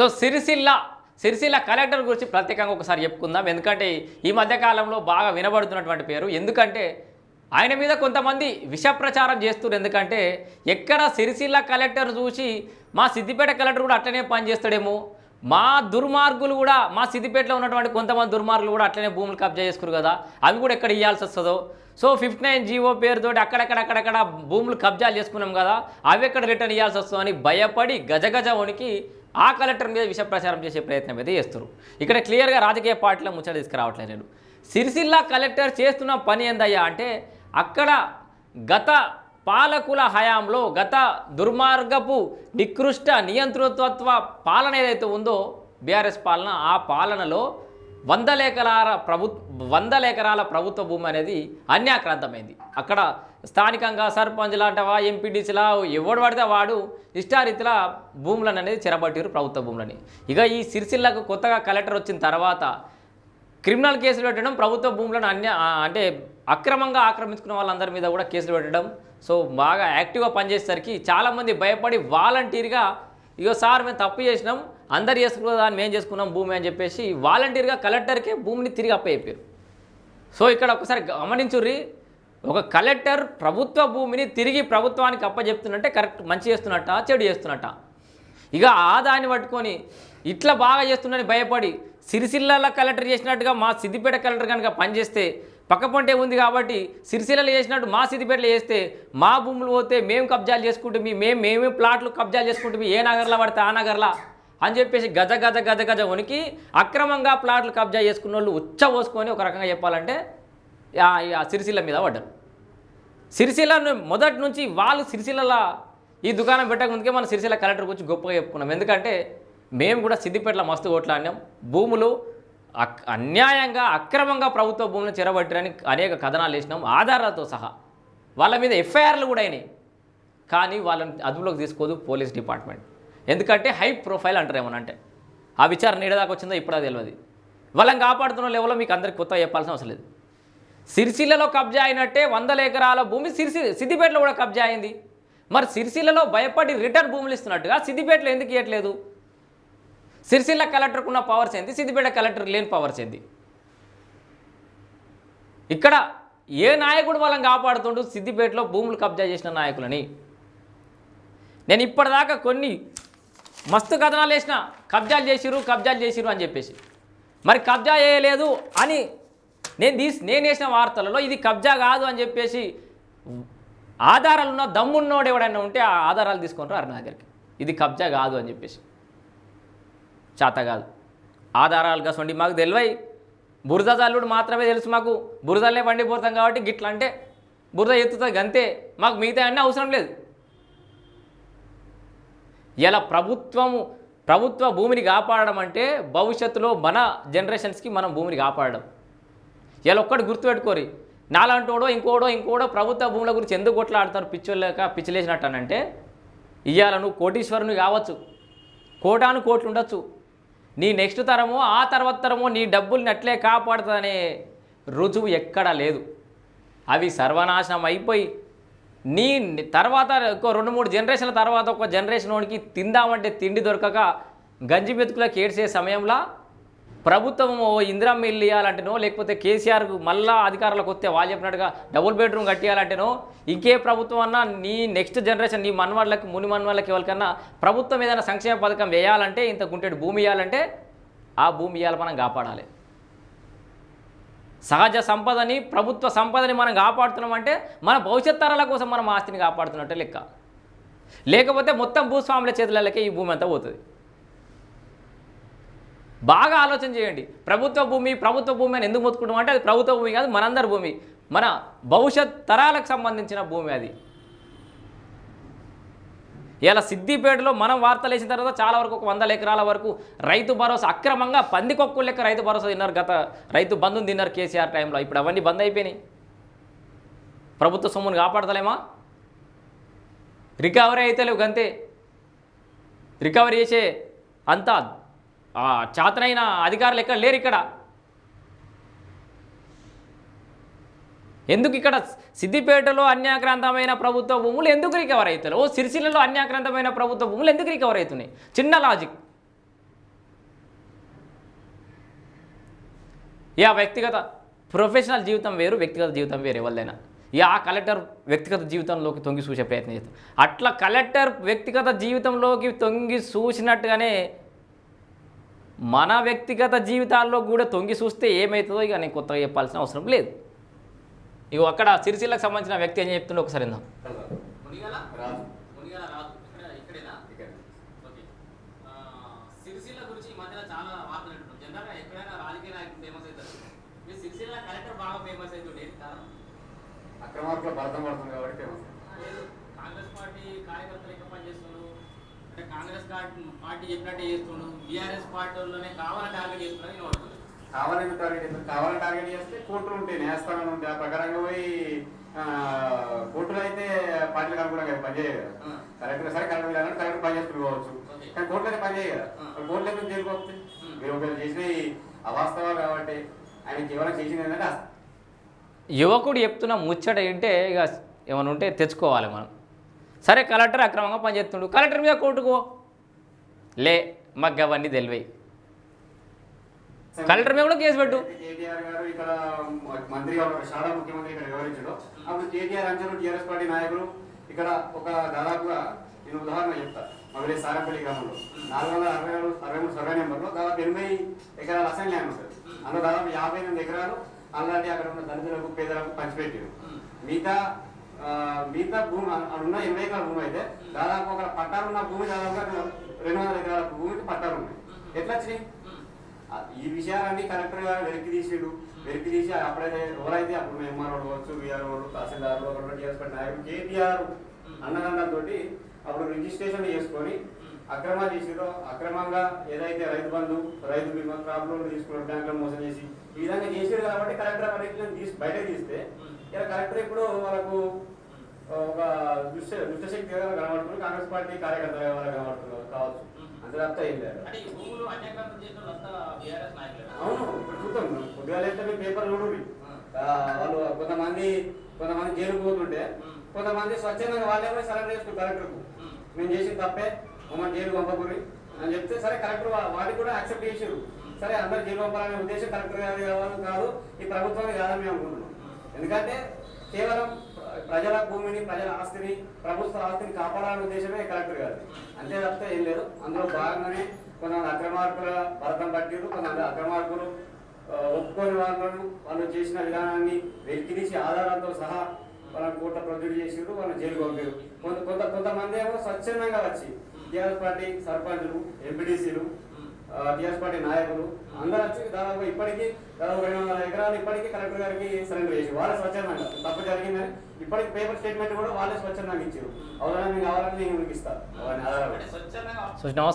So Sircilla Sircilla collector గురించి ప్రత్యేకంగా ఒకసారి చెప్పుకుందాం. ఎందుకంటే ఈ మధ్యకాలంలో బాగా వినబడుతున్నటువంటి పేరు. ఎందుకంటే ఆయన మీద కొంతమంది విష ప్రచారం చేస్తున్నారు. ఎందుకంటే ఎక్కడ సిరిసిల్ల కలెక్టర్ చూసి మా సిద్దిపేట కలెక్టర్ కూడా అట్లనే పనిచేస్తాడేమో మా దుర్మార్గులు కూడా మా సిద్దిపేటలో ఉన్నటువంటి కొంతమంది దుర్మార్గులు కూడా అట్లనే భూములు కబ్జా చేసుకురు కదా అవి కూడా ఎక్కడ ఇవ్వాల్సి వస్తుందో. సో ఫిఫ్టీ నైన్ జీవో పేరుతో అక్కడక్కడ అక్కడక్కడ భూములు కబ్జాలు చేసుకున్నాం కదా అవి ఎక్కడ రిటర్న్ ఇవ్వాల్సి వస్తుందో అని భయపడి గజగజ వణికి ఆ కలెక్టర్ మీద విష ప్రచారం చేసే ప్రయత్నం అయితే చేస్తారు ఇక్కడ క్లియర్గా రాజకీయ పార్టీలో ముచ్చట తీసుకురావట్లేదు నేను. సిరిసిల్ల కలెక్టర్ చేస్తున్న పని ఏందయ్యా అంటే అక్కడ గత పాలకుల హయాంలో గత దుర్మార్గపు నికృష్ట నియంతృత్వ పాలన ఏదైతే ఉందో బీఆర్ఎస్ పాలన ఆ పాలనలో వందల ఎకరాల ప్రభుత్వ వందల ఎకరాల ప్రభుత్వ భూమి అనేది అన్యాక్రాంతమైంది. అక్కడ స్థానికంగా సర్పంచ్లు అంటవా ఎంపీడీసీలా ఎవడు పడితే వాడు ఇష్టారీతిలా భూములను అనేది చెరబట్టారు ప్రభుత్వ భూములని. ఇక ఈ సిరిసిల్లకు కొత్తగా కలెక్టర్ వచ్చిన తర్వాత క్రిమినల్ కేసులు పెట్టడం ప్రభుత్వ భూములను అన్య అంటే అక్రమంగా ఆక్రమించుకున్న వాళ్ళందరి మీద కూడా కేసులు పెట్టడం. సో బాగా యాక్టివ్గా పనిచేసేసరికి చాలామంది భయపడి వాలంటీర్గా ఇగో సార్ మేము తప్పు చేసినాం అందరు చేసుకున్న దాన్ని మేము చేసుకున్నాం భూమి అని చెప్పేసి వాలంటీర్గా కలెక్టర్కే భూమిని తిరిగి అప్పయ్యారు సో ఇక్కడ ఒకసారి గమనించుర్రి ఒక కలెక్టర్ ప్రభుత్వ భూమిని తిరిగి ప్రభుత్వానికి అప్పచెప్తున్నట్టే కరెక్ట్ మంచి చేస్తున్నట్ట చెడు చేస్తున్నట్ట? ఇక ఆదాయాన్ని పట్టుకొని ఇట్లా బాగా చేస్తుండని భయపడి సిరిసిల్లలో కలెక్టర్ చేసినట్టుగా మా సిద్దిపేట కలెక్టర్ కనుక పనిచేస్తే పక్కపంటే ఉంది కాబట్టి సిరిసిల్లలో చేసినట్టు మా సిద్దిపేటలో చేస్తే మా భూములు పోతే మేము కబ్జాలు చేసుకుంటే మేము మేమే ప్లాట్లు కబ్జాలు చేసుకుంటే ఏ నగర్లో పడితే ఆ నగర్లో? అని చెప్పేసి గజ గజ గజ గజ ఉనికి అక్రమంగా ప్లాట్లు కబ్జా చేసుకున్న వాళ్ళు ఉచ్చ పోసుకొని ఒక రకంగా చెప్పాలంటే ఆ- సిరిసిల్ల మీద పడ్డారు. సిరిసిల్లను మొదటి నుంచి వాళ్ళు సిరిసిల్ల ఈ దుకాణం పెట్టక ముందుకే మన సిరిసిల్ల కలెక్టర్ గురించి గొప్పగా చెప్పుకున్నాం. ఎందుకంటే మేము కూడా సిద్దిపేటలో మస్తు కొట్లాడినాం భూములు అక్ అన్యాయంగా అక్రమంగా ప్రభుత్వ భూములను చెరబట్టడానికి అనేక కథనాలు వేసినాం. ఆధారాలతో సహా వాళ్ళ మీద ఎఫ్ఐఆర్లు కూడా అయినాయి. కానీ వాళ్ళని అదుపులోకి తీసుకోదు పోలీస్ డిపార్ట్మెంట్. ఎందుకంటే హై ప్రొఫైల్ అంటారు ఏమనంటే ఆ విచారణ ఏడాదాకా వచ్చిందో ఇప్పుడు తెలియదు వాళ్ళని కాపాడుతున్న లెవెల్లో మీకు అందరికి కొత్త చెప్పాల్సిన అవసరం లేదు. సిరిసిల్లలో కబ్జా అయినట్టే వందల ఎకరాల భూమి సిరిసి సిద్దిపేటలో కూడా కబ్జా అయింది. మరి సిరిసిల్లలో భయపడి రిటర్న్ భూములు ఇస్తున్నట్టుగా సిద్దిపేటలో ఎందుకు ఇవ్వట్లేదు సిరిసిల్ల కలెక్టర్కు ఉన్న పవర్స్ ఏంది? సిద్దిపేట కలెక్టర్ లేని పవర్స్ ఏంది? ఇక్కడ ఏ నాయకుడు వాళ్ళని కాపాడుతుండు? సిద్దిపేటలో భూములు కబ్జా చేసిన నాయకులని. నేను ఇప్పటిదాకా కొన్ని మస్తు కథనాలు వేసిన కబ్జాలు చేసిరు కబ్జాలు చేసిరు అని చెప్పేసి. మరి కబ్జా చేయలేదు అని నేను తీసి నేను వేసిన వార్తలలో ఇది కబ్జా కాదు అని చెప్పేసి ఆధారాలు ఉన్న దమ్మున్నోడు ఎవడైనా ఉంటే ఆ ఆధారాలు తీసుకొని అరుణాగర్కి ఇది కబ్జా కాదు అని చెప్పేసి. చేత కాదు. ఆధారాలు కాసండి మాకు తెలివై బురద జల్లుడు మాత్రమే తెలుసు మాకు. బురదలే పండిపోతాం కాబట్టి గిట్లా అంటే బురద ఎత్తుతుంది అంతే మాకు మిగతా అన్నీ అవసరం లేదు. ఇలా ప్రభుత్వము ప్రభుత్వ భూమిని కాపాడడం అంటే భవిష్యత్తులో మన జనరేషన్స్కి మనం భూమిని కాపాడడం. ఇలా ఒక్కటి గుర్తుపెట్టుకోరి నాలంటోడో ఇంకోడో ఇంకోడో ప్రభుత్వ భూముల గురించి ఎందుకు కొట్లాడతారు పిచ్చోళ్ళక పిచ్చిలేసినట్టు అనంటే ఇవాళ నువ్వు కోటీశ్వరుని కావచ్చు కోటాను కోట్లు ఉండొచ్చు. నీ నెక్స్ట్ తరమో ఆ తర్వాత తరమో నీ డబ్బుల్ని అట్లే కాపాడుతుందనే రుజువు ఎక్కడా లేదు. అవి సర్వనాశనం అయిపోయి నీ తర్వాత ఒక రెండు మూడు జనరేషన్ల తర్వాత ఒక జనరేషన్ వాడికి తిందామంటే తిండి దొరకక గంజి మెతుకులకు ఏడ్చే సమయంలో ప్రభుత్వం ఓ ఇందిరమ్మ ఇల్లు ఇవ్వాలంటేనో లేకపోతే కేసీఆర్ మళ్ళా అధికారులకు వస్తే వాళ్ళు చెప్పినట్టుగా డబుల్ బెడ్రూమ్ కట్టియాలంటేనో ఇంకే ప్రభుత్వం అన్నా నీ నెక్స్ట్ జనరేషన్ నీ మన్వాళ్ళకి ముని మన్వాళ్ళకి ఎవరికన్నా ప్రభుత్వం ఏదైనా సంక్షేమ పథకం వేయాలంటే ఇంత గుంటెడు భూమి ఇవ్వాలంటే ఆ భూమి ఇవ్వాలి మనం కాపాడాలి. సహజ సంపదని ప్రభుత్వ సంపదని మనం కాపాడుతున్నామంటే మన భవిష్యత్ తరాల కోసం మనం ఆస్తిని కాపాడుతున్నట్టే లెక్క. లేకపోతే మొత్తం భూస్వాముల చేతులకే ఈ భూమి అంతా పోతుంది. బాగా ఆలోచన చేయండి. ప్రభుత్వ భూమి ప్రభుత్వ భూమి అని ఎందుకు మొత్తుకుంటాం అంటే అది ప్రభుత్వ భూమి కాదు మనందరి భూమి. మన భవిష్యత్ తరాలకు సంబంధించిన భూమి అది. ఇలా సిద్దిపేటలో మనం వార్తలు వేసిన తర్వాత చాలా వరకు ఒక వందల ఎకరాల వరకు రైతు భరోసా అక్రమంగా పందికొక్కు లెక్క రైతు భరోసా తిన్నారు గత రైతు బంధుని తిన్నారు కేసీఆర్ టైంలో. ఇప్పుడు అవన్నీ బంద్ అయిపోయినాయి. ప్రభుత్వ సొమ్మును కాపాడతలేమా? రికవరీ అయితే లేవు గంతే. రికవరీ చేసే అంత చేతనైన చాతనైన అధికారులు ఎక్కడ లేరు ఇక్కడ. ఎందుకు ఇక్కడ సిద్దిపేటలో అన్యాక్రాంతమైన ప్రభుత్వ భూములు ఎందుకు రికవర్ అవుతున్నాయి? ఓ సిరిసిల్లలో అన్యాక్రాంతమైన ప్రభుత్వ భూములు ఎందుకు రికవర్ అవుతున్నాయి? చిన్న లాజిక్ యా వ్యక్తిగత ప్రొఫెషనల్ జీవితం వేరు వ్యక్తిగత జీవితం వేరు ఎవరిదైనా. ఆ కలెక్టర్ వ్యక్తిగత జీవితంలోకి తొంగి చూసే ప్రయత్నం చేస్తాం. అట్లా కలెక్టర్ వ్యక్తిగత జీవితంలోకి తొంగి చూసినట్టుగానే మన వ్యక్తిగత జీవితాల్లో కూడా తొంగి చూస్తే ఏమవుతుందో ఇక నేను కొత్తగా చెప్పాల్సిన అవసరం లేదు. ఇక అక్కడ సిరిసిల్లకు సంబంధించిన వ్యక్తి ఏం చెప్తుండో ఒకసారి ఇందాం రాజు మునిగాల రాజు. ఇక్కడ ఇక్కడేనా? ఇక్కడ. ఓకే. ఆ, సిరిసిల్ల గురించి ఈ మధ్యన చాలా వార్తలు వింటున్నాం. జనరల్గా ఎక్కడైనా రాజకీయ నాయకులు ఫేమస్ అక్రమార్కుల భరతం పడుతుంది కాబట్టి కాంగ్రెస్ పార్టీ కార్యకర్తలు ఎక్కువ పనిచేస్తున్నారు. అంటే కాంగ్రెస్ పార్టీ పార్టీ చెప్పినట్టే చేస్తుండు బీఆర్ఎస్ పార్టీలోనే కావాలని టార్గెట్ చేస్తున్నారు నేను కావాలని టార్గెట్ చేస్తారు. కావాలని టార్గెట్ చేస్తే కోర్టులు ఉంటాయి న్యాయస్థానాలు ఉంటాయి. ఆ ప్రకారంగా పోయి కోర్టులు అయితే పార్టీలకు అనుకూలంగా పనిచేయదు కదా. ఆ. కలెక్టర్ సరే కలెక్టర్ కాదని కలెక్టర్ పని చేసుకోవచ్చు ఓకే. కానీ కోర్టులు అయితే పనిచేయ కదా. ఆ. మరి కోర్టులు జైలుకోవచ్చు ఉమ్. మీరు ఒకవేళ చేసిన ఈ అవాస్తవాలు కాబట్టి ఆయన కేవలం చేసింది ఏంటంటే యువకుడు చెప్తున్న ముచ్చట ఏంటే ఇక ఏమైనా ఉంటే తెచ్చుకోవాలి మనం. సరే కలెక్టర్ అక్రమంగా పనిచేస్తుండు. కలెక్టర్ మీద కోర్టుకో లే మాకు అవన్నీ తెలివై. కలెక్టర్ మీద కూడా కేసు పెట్టు. కేటీఆర్ గారు ఇక్కడ మంత్రి ఉన్నారు ముఖ్యమంత్రి ఇక్కడ వివరించడం అప్పుడు కేటీఆర్ అంచనా టీఆర్ఎస్ పార్టీ నాయకులు ఇక్కడ ఒక దాదాపుగా నేను ఉదాహరణ చెప్తా. మగలే సారంపల్లి గ్రామంలో నాలుగు వందల అరవై ఆరు అరవై మూడు సర్వే నెంబర్లో దాదాపు ఎనభై ఎకరాల అసైన్ ల్యాండ్ ఉంటుంది. అందులో దాదాపు యాభై ఎనిమిది ఎకరాలు అలాంటి అక్కడ ఉన్న దళితులకు పేదలకు పంచిపెట్టారు. మిగతా మిగతా భూమి అక్కడ ఉన్న ఎనభై ఎకరాల భూమి అయితే దాదాపు అక్కడ పట్టాలు ఉన్న భూమి దాదాపు రెండు వందల ఎకరాల భూమికి పట్టాలు ఉన్నాయి. ఎట్లా వచ్చినాయి? ఈ విషయాలన్నీ కలెక్టర్ గారు వెనక్కి తీసాడు. వెనక్కి తీసి అప్పుడైతే ఎవరైతే అప్పుడు ఎంఆర్ఓ విఆర్ విఆర్ఓ తహసీల్దార్ అక్కడ టీఆర్ఎస్ నాయకుడు కేటీఆర్ అన్నదండంతో అప్పుడు రిజిస్ట్రేషన్ చేసుకొని అక్రమ చేసిరో అక్రమంగా ఏదైతే రైతు బంధు రైతు బీమా క్రాప్ లోన్ తీసుకున్న బ్యాంకులో మోసం చేసి ఈ విధంగా చేసారు కాబట్టి కలెక్టర్ అన్నింటిని తీసి బయట తీస్తే ఇలా కలెక్టర్ ఇప్పుడు వాళ్ళకు ఒక దుష్ట దుష్టశక్తిగా కనబడుతుంది. కాంగ్రెస్ పార్టీ కార్యకర్తగా కనబడుతున్నారు కావచ్చు. అంతే తప్ప ఏం లేదు? అవును ఇప్పుడు చూద్దాం. పొద్దుగాల అయితే మీ పేపర్ చూడండి. వాళ్ళు కొంతమంది కొంతమంది జైలు పోతుంటే కొంతమంది స్వచ్ఛందంగా వాళ్ళే పోయి సరెండర్ చేస్తారు కలెక్టర్కు. మేము చేసిన తప్పే మమ్మల్ని జైలు పంపకూరి అని చెప్తే సరే కలెక్టర్ వాటికి కూడా యాక్సెప్ట్ చేసారు సరే అందరు జైలు పంపాలనే ఉద్దేశం కలెక్టర్ గారి కాదు ఈ ప్రభుత్వానికి కాదని మేము అనుకుంటున్నాం. ఎందుకంటే కేవలం ప్రజల భూమిని ప్రజల ఆస్తిని ప్రభుత్వ ఆస్తిని కాపాడాలనే ఉద్దేశమే కలెక్టర్ గారు అంతే తప్ప ఏం లేదు. అందులో భాగంగానే కొంతమంది అక్రమార్కుల భరతం పట్టిరు కొంతమంది అక్రమార్కులు ఒప్పుకొని వాళ్ళను వాళ్ళు చేసిన విధానాన్ని వెలికి తీసి ఆధారాలతో సహా వాళ్ళని కోర్టు ప్రొడ్యూస్ చేసిరు వాళ్ళని జైలు పంపారు కొంత కొంత కొంతమంది ఏమో స్వచ్ఛందంగా వచ్చి టీఆర్ఎస్ పార్టీ సర్పంచులు ఎంపీటీసీలు టీఆర్ఎస్ పార్టీ నాయకులు అందరూ వచ్చి దాదాపు ఇప్పటికీ దాదాపు రెండు వందల ఎకరాలు ఇప్పటికీ కలెక్టర్ గారికి సరెండర్ చేసి వాళ్ళు స్వచ్ఛందంగా తప్పు ఇప్పటికి పేపర్ స్టేట్మెంట్ కూడా వాళ్ళే స్వచ్ఛందంగా ఇచ్చారు. అవసరం మీకు కావాలని నేను మీకు ఇస్తాను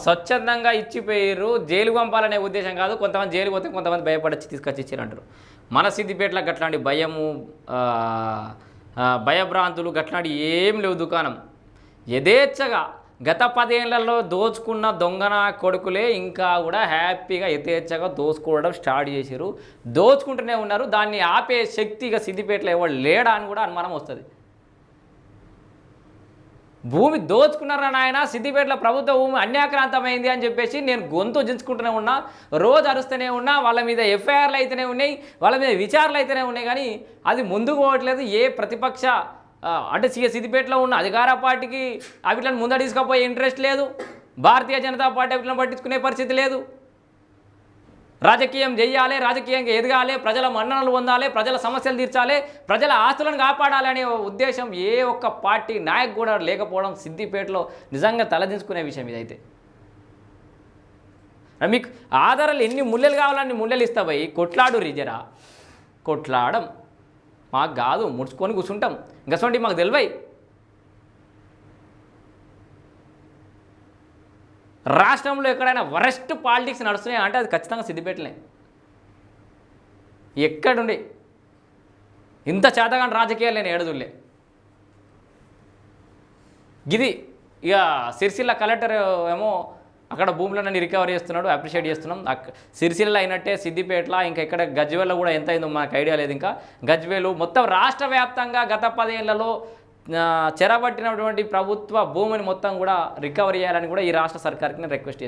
స్వచ్ఛందంగా ఇచ్చిపోయారు జైలు పంపాలనే ఉద్దేశం కాదు. కొంతమంది జైలు పోతే కొంతమంది భయపడచ్చి తీసుకొచ్చి ఇచ్చారంటారు. మన సిద్దిపేటలో గట్లాంటి భయము భయభ్రాంతులు గట్లాంటి ఏం లేవు దుకాణం. యథేచ్ఛగా గత పదేళ్ళలో దోచుకున్న దొంగన కొడుకులే ఇంకా కూడా హ్యాపీగా యథేచ్ఛగా దోచుకోవడం స్టార్ట్ చేశారు. దోచుకుంటూనే ఉన్నారు. దాన్ని ఆపే శక్తిగా సిద్దిపేటలో ఎవరు లేడా అని కూడా అనుమానం వస్తుంది. భూమి దోచుకున్నారా నాయన? సిద్దిపేటలో ప్రభుత్వ భూమి అన్యాక్రాంతమైంది అని చెప్పేసి నేను గొంతు దించుకుంటూనే ఉన్నా. రోజు అరుస్తూనే ఉన్నా. వాళ్ళ మీద ఎఫ్ఐఆర్లు అయితేనే ఉన్నాయి. వాళ్ళ మీద విచారణలు అయితేనే ఉన్నాయి. కానీ అది ముందుకు పోవట్లేదు. ఏ ప్రతిపక్ష అంటే సి సిద్దిపేటలో ఉన్న అధికార పార్టీకి అవిట్లను ముందర తీసుకుపోయే ఇంట్రెస్ట్ లేదు. భారతీయ జనతా పార్టీ అవిట్లను పట్టించుకునే పరిస్థితి లేదు. రాజకీయం చేయాలి రాజకీయంగా ఎదగాలి ప్రజల మన్ననలు పొందాలి ప్రజల సమస్యలు తీర్చాలి ప్రజల ఆస్తులను కాపాడాలి అనే ఉద్దేశం ఏ ఒక్క పార్టీ నాయకు కూడా లేకపోవడం సిద్దిపేటలో నిజంగా తలదించుకునే విషయం ఇదైతే. మీకు ఆధారాలు ఎన్ని ముల్లెలు కావాలన్ని ముల్లెలు ఇస్తావయి కొట్లాడు రిజరా. కొట్లాడం. మాకు కాదు ముడుచుకొని కూర్చుంటాం. ఇంకా మాకు తెలివై. రాష్ట్రంలో ఎక్కడైనా వరస్ట్ పాలిటిక్స్ నడుస్తున్నాయి అంటే అది ఖచ్చితంగా సిద్దిపేటలే. ఎక్కడుండి? ఇంత చేతగాని రాజకీయాలు నేను ఏడదులే. గిది ఇక సిరిసిల్ల కలెక్టర్ ఏమో అక్కడ భూములను రికవరీ చేస్తున్నాడు అప్రిషియేట్ చేస్తున్నాం. సిరిసిల్ల అయినట్టే సిద్దిపేటల ఇంకా ఇక్కడ గజ్వేల్లో కూడా ఎంత అయిందో మనకు ఐడియా లేదు ఇంకా. గజ్వేలు మొత్తం రాష్ట్ర వ్యాప్తంగా గత పదేళ్ళలో చెరబట్టినటువంటి ప్రభుత్వ భూమిని మొత్తం కూడా రికవరీ చేయాలని కూడా ఈ రాష్ట్ర సర్కార్కి నేను రిక్వెస్ట్